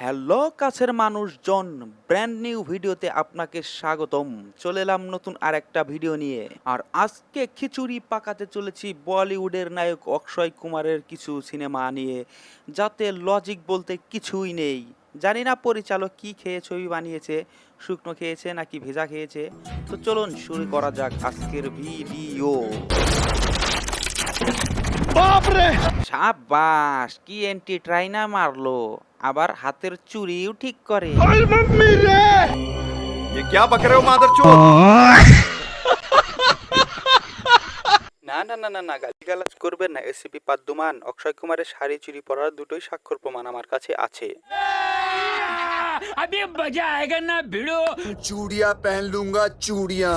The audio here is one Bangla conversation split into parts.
হ্যালো কাছের মানুষজন ব্র্যান্ড নিউ ভিডিওতে আপনাকে স্বাগতম। চলে এলাম নতুন আর একটা ভিডিও নিয়ে। আর আজকে খিচুড়ি পাকাতে চলেছি বলিউডের নায়ক অক্ষয় কুমারের কিছু সিনেমা নিয়ে যাতে লজিক বলতে কিছুই নেই। জানি না পরিচালক কি খেয়ে ছবি বানিয়েছে শুকনো খেয়েছে নাকি ভেজা খেয়েছে। তো চলুন শুরু করা যাক আজকের ভিডিও। সাবাস কি এন্টি ট্রাইনা মারলো? আবার হাতের চুরিও ঠিক করে ये क्या बक रहे हो मादर না না না না না গালিগালাজ করবেন না এসিপি পাদ্দুমান অক্ষয় কুমারের শাড়ি চুরি পরার দুটোই স্বাক্ষর প্রমাণ আমার কাছে আছে अभी मजा आएगा ना भिड़ो चूड़िया पहन लूंगा चूड़िया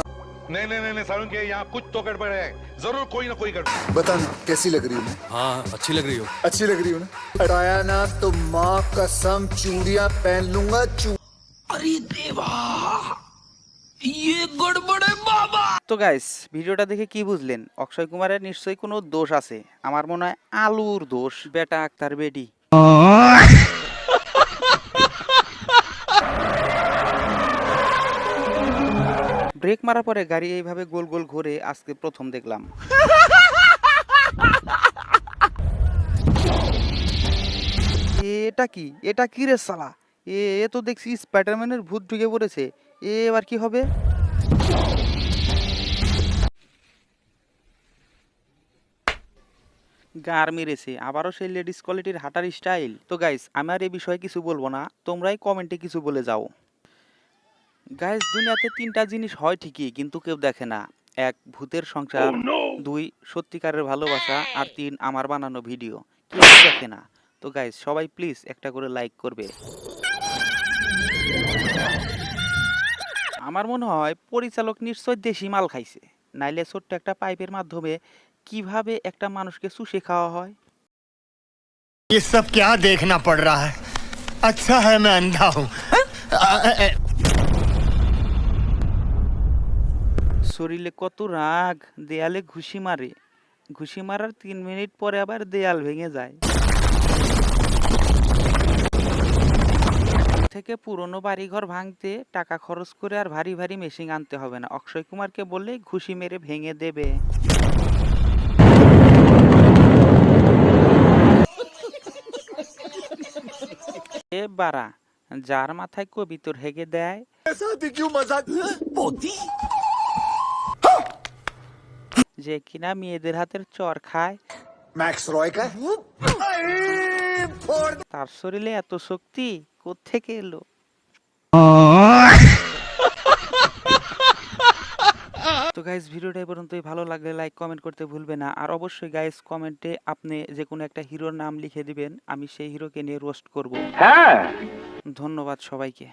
नहीं नहीं नहीं नहीं सारुण के यहाँ कुछ तो गड़बड़ है जरूर कोई ना कोई गड़बड़ बता ना कैसी लग रही हूँ मैं हाँ अच्छी लग रही हो अच्छी लग रही हूँ ना हटाया ना तो माँ कसम चूड़िया पहन लूंगा चू अरे देवा ये गड़बड़ है बाबा তো গাইস ভিডিওটা দেখে কি বুঝলেন অক্ষয় কুমারের নিশ্চয়ই কোনো দোষ আছে আমার মনে হয় আলুর দোষ বেটা আক্তার বেডি ব্রেক মারার পরে গাড়ি এইভাবে গোল গোল ঘুরে আজকে প্রথম দেখলাম। এটা কি? এটা কি রে সালা? এ এ তো দেখছি স্পাইডারম্যানের ভূত ঢুকে পড়েছে। এ, এবার কি হবে? গার মেরেছে। আবারও সেই লেডিস কোয়ালিটির হাঁটার স্টাইল। তো গাইস আমি আর এই বিষয়ে কিছু বলব না। তোমরাই কমেন্টে কিছু বলে যাও। গাইস দুনিয়াতে তিনটা জিনিস হয় ঠিকই কিন্তু কেউ দেখে না এক ভূতের সংসার দুই সত্যিকারের ভালোবাসা আর তিন আমার বানানো ভিডিও কেউ দেখে না তো গাইস সবাই প্লিজ একটা করে লাইক করবে আমার মনে হয় পরিচালক নিশ্চয় দেশি মাল খাইছে নাইলে ছোট্ট একটা পাইপের মাধ্যমে কিভাবে একটা মানুষকে চুষে খাওয়া হয় ये सब क्या देखना पड़ रहा है अच्छा है मैं अंधा हूँ শরীরে কত রাগ দেয়ালে ঘুষি মারে। ঘুষি মারার তিন মিনিট পরে আবার দেয়াল ভেঙে যায়। থেকে পুরনো বাড়িঘর ভাঙতে টাকা খরচ করে আর ভারী ভারী মেশিন আনতে হবে না। অক্ষয় কুমারকে বললে ঘুষি মেরে ভেঙে দেবে। বারা যার মাথায় কবিতর হেগে দেয়। যে কিনা মেয়েদের হাতের চর খায়। তার শরীরে এত শক্তি কোথেকে এলো? তো গাইজ ভিডিওটা পর্যন্তই। ভালো লাগলে লাইক কমেন্ট করতে ভুলবে না। আর অবশ্যই গাইজ কমেন্টে আপনি যে কোনো একটা হিরোর নাম লিখে দিবেন। আমি সেই হিরোকে নিয়ে রোস্ট করব। হ্যাঁ। ধন্যবাদ সবাইকে।